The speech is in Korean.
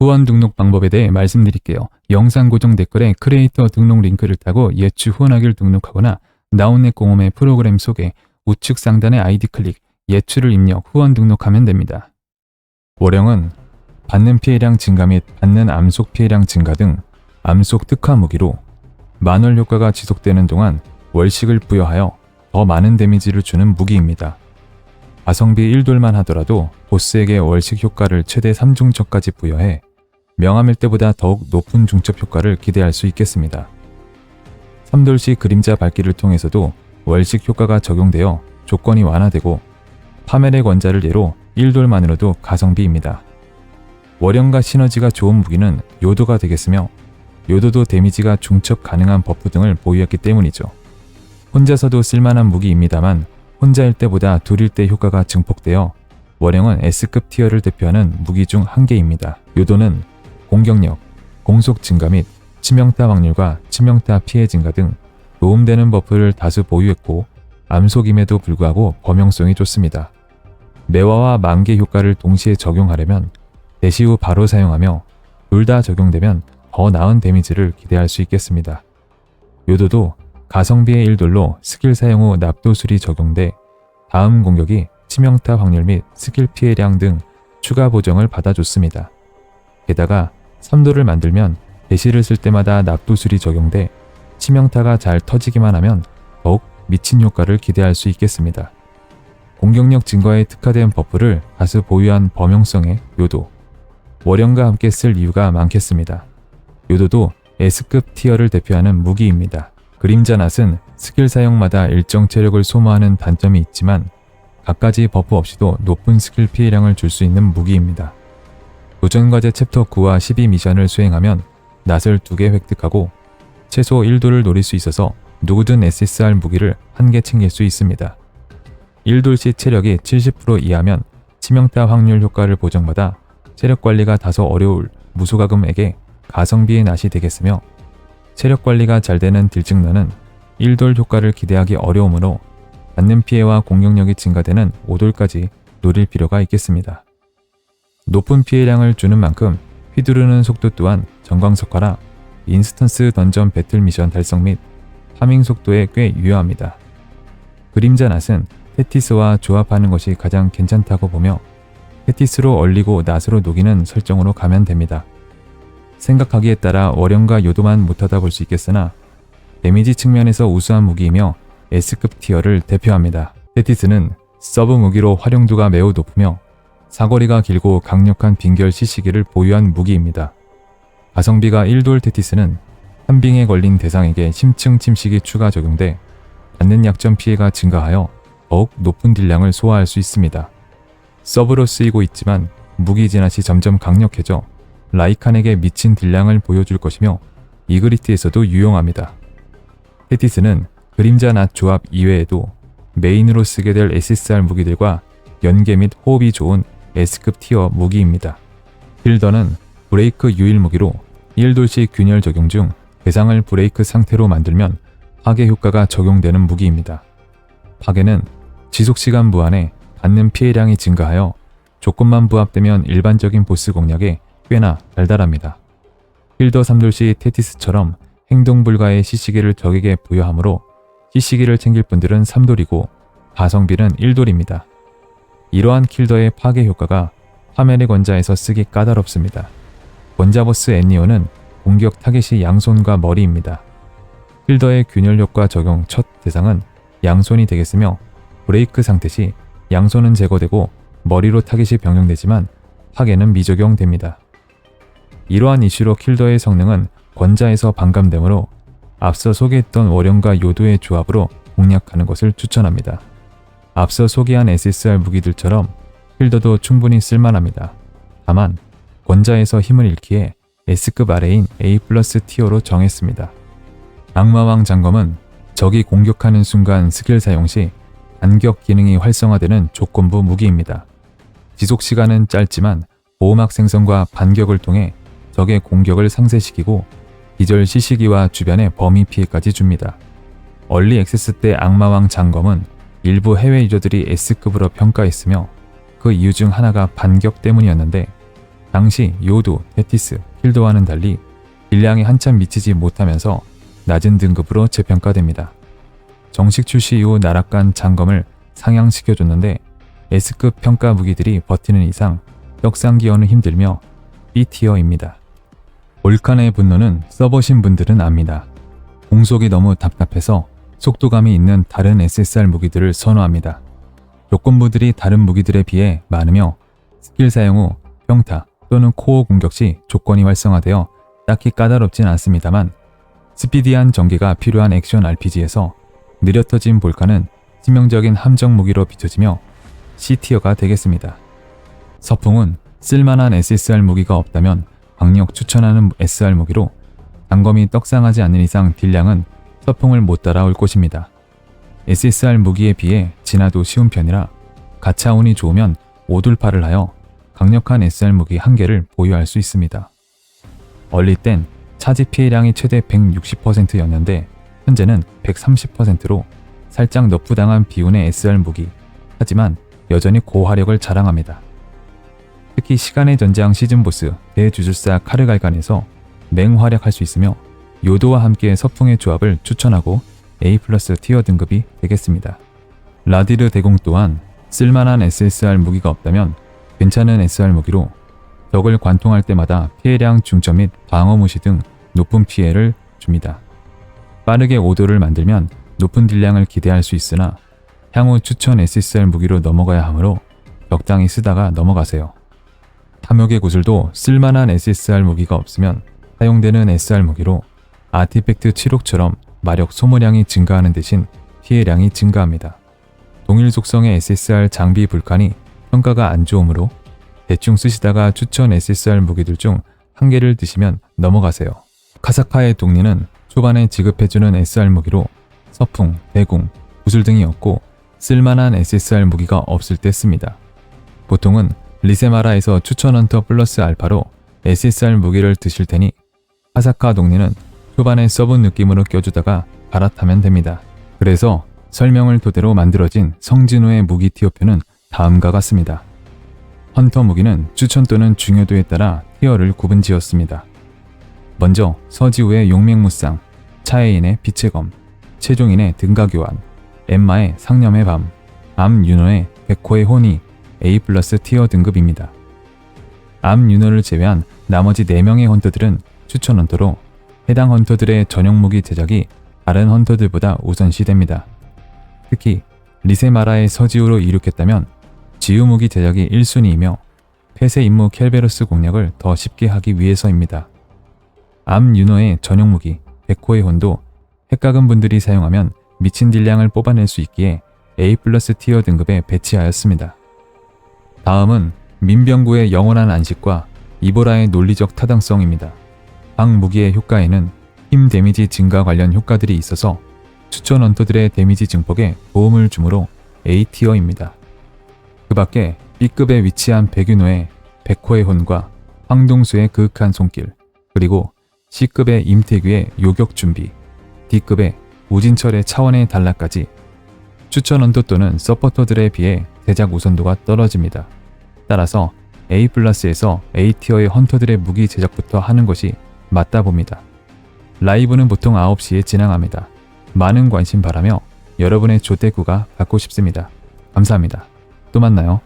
후원 등록 방법에 대해 말씀드릴게요. 영상 고정 댓글에 크리에이터 등록 링크를 타고 예추 후원하기를 등록하거나 나온넷 공홈의 프로그램 속에 우측 상단의 아이디 클릭, 예추를 입력, 후원 등록하면 됩니다. 월영은 받는 피해량 증가 및 받는 암속 피해량 증가 등 암속 특화 무기로 만월 효과가 지속되는 동안 월식을 부여하여 더 많은 데미지를 주는 무기입니다. 가성비 1돌만 하더라도 보스에게 월식 효과를 최대 3중첩까지 부여해 명함일 때보다 더욱 높은 중첩 효과를 기대할 수 있겠습니다. 3돌시 그림자 밟기를 통해서도 월식 효과가 적용되어 조건이 완화되고 파멜의 권자를 예로 1돌만으로도 가성비입니다. 월영과 시너지가 좋은 무기는 요도가 되겠으며 요도도 데미지가 중첩 가능한 버프 등을 보유했기 때문이죠. 혼자서도 쓸만한 무기입니다만 혼자일 때보다 둘일 때 효과가 증폭되어 월영은 S급 티어를 대표하는 무기 중 한 개입니다. 요도는 공격력, 공속 증가 및 치명타 확률과 치명타 피해 증가 등 도움되는 버프를 다수 보유했고 암속임에도 불구하고 범용성이 좋습니다. 매화와 만개 효과를 동시에 적용하려면 대시 후 바로 사용하며 둘 다 적용되면 더 나은 데미지를 기대할 수 있겠습니다. 요도도 가성비의 1돌로 스킬 사용 후 납도술이 적용돼 다음 공격이 치명타 확률 및 스킬 피해량 등 추가 보정을 받아줬습니다. 게다가 3도를 만들면 대시를 쓸 때마다 납도술이 적용돼 치명타가 잘 터지기만 하면 더욱 미친 효과를 기대할 수 있겠습니다. 공격력 증가에 특화된 버프를 다수 보유한 범용성의 요도, 월영과 함께 쓸 이유가 많겠습니다. 요도도 S급 티어를 대표하는 무기입니다. 그림자 낫은 스킬 사용마다 일정 체력을 소모하는 단점이 있지만 갖가지 버프 없이도 높은 스킬 피해량을 줄 수 있는 무기입니다. 도전과제 챕터 9와 12 미션을 수행하면 낫을 2개 획득하고 최소 1도를 노릴 수 있어서 누구든 SSR 무기를 한개 챙길 수 있습니다. 1돌 시 체력이 70% 이하면 치명타 확률 효과를 보정받아 체력 관리가 다소 어려울 무소가금에게 가성비의 낫이 되겠으며 체력 관리가 잘 되는 딜증러는 1돌 효과를 기대하기 어려우므로 받는 피해와 공격력이 증가되는 5돌까지 노릴 필요가 있겠습니다. 높은 피해량을 주는 만큼 휘두르는 속도 또한 정광석화라 인스턴스 던전 배틀 미션 달성 및 파밍 속도에 꽤 유효합니다. 그림자 낫은 테티스와 조합하는 것이 가장 괜찮다고 보며 테티스로 얼리고 낫으로 녹이는 설정으로 가면 됩니다. 생각하기에 따라 월영과 요도만 못하다 볼 수 있겠으나 데미지 측면에서 우수한 무기이며 S급 티어를 대표합니다. 테티스는 서브 무기로 활용도가 매우 높으며 사거리가 길고 강력한 빙결 시시기를 보유한 무기입니다. 가성비가 1돌 테티스는 한 빙에 걸린 대상에게 심층 침식이 추가 적용돼 받는 약점 피해가 증가하여 더욱 높은 딜량을 소화할 수 있습니다. 서브로 쓰이고 있지만 무기 진압이 점점 강력해져 라이칸에게 미친 딜량을 보여줄 것이며 이그리트에서도 유용합니다. 테티스는 그림자 낫 조합 이외에도 메인으로 쓰게 될 SSR 무기들과 연계 및 호흡이 좋은 S급 티어 무기입니다. 필더는 브레이크 유일 무기로 1돌씩 균열 적용 중 대상을 브레이크 상태로 만들면 파괴 효과가 적용되는 무기입니다. 파괴는 지속시간 무한에 받는 피해량이 증가하여 조건만 부합되면 일반적인 보스 공략에 꽤나 달달합니다. 필더 3돌시 테티스처럼 행동 불가의 시시기를 적에게 부여하므로 시시기를 챙길 분들은 3돌이고 가성비는 1돌입니다. 이러한 킬더의 파괴 효과가 화면의 권자에서 쓰기 까다롭습니다. 권자 보스 애니오는 공격 타겟이 양손과 머리입니다. 킬더의 균열 효과 적용 첫 대상은 양손이 되겠으며 브레이크 상태 시 양손은 제거되고 머리로 타겟이 변경되지만 파괴는 미적용됩니다. 이러한 이슈로 킬더의 성능은 권자에서 반감되므로 앞서 소개했던 월영과 요도의 조합으로 공략하는 것을 추천합니다. 앞서 소개한 SSR 무기들처럼 킬더도 충분히 쓸만합니다. 다만 권자에서 힘을 잃기에 S급 아래인 A 플러스 티어로 정했습니다. 악마왕 장검은 적이 공격하는 순간 스킬 사용 시 반격 기능이 활성화되는 조건부 무기입니다. 지속 시간은 짧지만 보호막 생성과 반격을 통해 적의 공격을 상쇄시키고 기절 시시기와 주변의 범위 피해까지 줍니다. 얼리 액세스 때 악마왕 장검은 일부 해외 유저들이 S급으로 평가했으며 그 이유 중 하나가 반격 때문이었는데 당시 요도, 테티스, 킬도와는 달리 딜량이 한참 미치지 못하면서 낮은 등급으로 재평가됩니다. 정식 출시 이후 나락 간 장검을 상향시켜줬는데 S급 평가 무기들이 버티는 이상 떡상 기어는 힘들며 B티어입니다. 올칸의 분노는 써보신 분들은 압니다. 공속이 너무 답답해서 속도감이 있는 다른 SSR 무기들을 선호합니다. 조건부들이 다른 무기들에 비해 많으며 스킬 사용 후 평타 또는 코어 공격 시 조건이 활성화되어 딱히 까다롭진 않습니다만 스피디한 전개가 필요한 액션 RPG에서 느려터진 볼카는 치명적인 함정 무기로 비춰지며 C티어가 되겠습니다. 서풍은 쓸만한 SSR 무기가 없다면 강력 추천하는 SR 무기로 단검이 떡상하지 않는 이상 딜량은 서풍을 못 따라올 것입니다. SSR 무기에 비해 진화도 쉬운 편이라 가차 운이 좋으면 오돌파를 하여 강력한 SR 무기 한 개를 보유할 수 있습니다. 얼리 땐 차지 피해량이 최대 160%였는데 현재는 130%로 살짝 너프당한 비운의 SR 무기 하지만 여전히 고화력을 자랑합니다. 특히 시간의 전장 시즌 보스 대주술사 카르갈간에서 맹활약할 수 있으며 요도와 함께 서풍의 조합을 추천하고 A 플러스 티어 등급이 되겠습니다. 라디르 대공 또한 쓸만한 SSR 무기가 없다면 괜찮은 SR 무기로 적을 관통할 때마다 피해량 중점 및 방어 무시 등 높은 피해를 줍니다. 빠르게 오도를 만들면 높은 딜량을 기대할 수 있으나 향후 추천 SSR 무기로 넘어가야 하므로 적당히 쓰다가 넘어가세요. 탐욕의 구슬도 쓸만한 SSR 무기가 없으면 사용되는 SR 무기로 아티팩트 7옥처럼 마력 소모량이 증가하는 대신 피해량이 증가합니다. 동일 속성의 SSR 장비 불칸이 평가가 안 좋으므로 대충 쓰시다가 추천 SSR 무기들 중 한 개를 드시면 넘어가세요. 카사카의 동리는 초반에 지급해주는 SR 무기로 서풍, 대궁, 구슬 등이었고 쓸만한 SSR 무기가 없을 때 씁니다. 보통은 리세마라에서 추천 헌터 플러스 알파로 SSR 무기를 드실 테니 카사카 동리는 초반에 써본 느낌으로 껴주다가 갈아타면 됩니다. 그래서 설명을 토대로 만들어진 성진호의 무기 티어표는 다음과 같습니다. 헌터 무기는 추천 또는 중요도에 따라 티어를 구분 지었습니다. 먼저 서지우의 용맹무쌍, 차혜인의 빛의 검, 최종인의 등가교환, 엠마의 상념의 밤, 암윤호의 백호의 혼이 A 티어 등급입니다. 암윤호를 제외한 나머지 4명의 헌터들은 추천 헌터로 해당 헌터들의 전용 무기 제작이 다른 헌터들보다 우선시됩니다. 특히 리세마라의 서지우로 이륙했다면 지우 무기 제작이 1순위이며 폐쇄 임무 켈베로스 공략을 더 쉽게 하기 위해서입니다. 암 윤호의 전용 무기 백호의 혼도 핵각은 분들이 사용하면 미친 딜량을 뽑아낼 수 있기에 A 플러스 티어 등급에 배치하였습니다. 다음은 민병구의 영원한 안식과 이보라의 논리적 타당성입니다. 각 무기의 효과에는 힘 데미지 증가 관련 효과들이 있어서 추천 헌터들의 데미지 증폭에 도움을 주므로 A티어입니다. 그 밖에 B급에 위치한 백윤호의 백호의 혼과 황동수의 그윽한 손길, 그리고 C급의 임태규의 요격 준비, D급의 우진철의 차원의 단락까지 추천 언도 또는 서포터들에 비해 제작 우선도가 떨어집니다. 따라서 A 플러스에서 A티어의 헌터들의 무기 제작부터 하는 것이 맞다 봅니다. 라이브는 보통 9시에 진행합니다. 많은 관심 바라며 여러분의 조대구가 받고 싶습니다. 감사합니다. 또 만나요.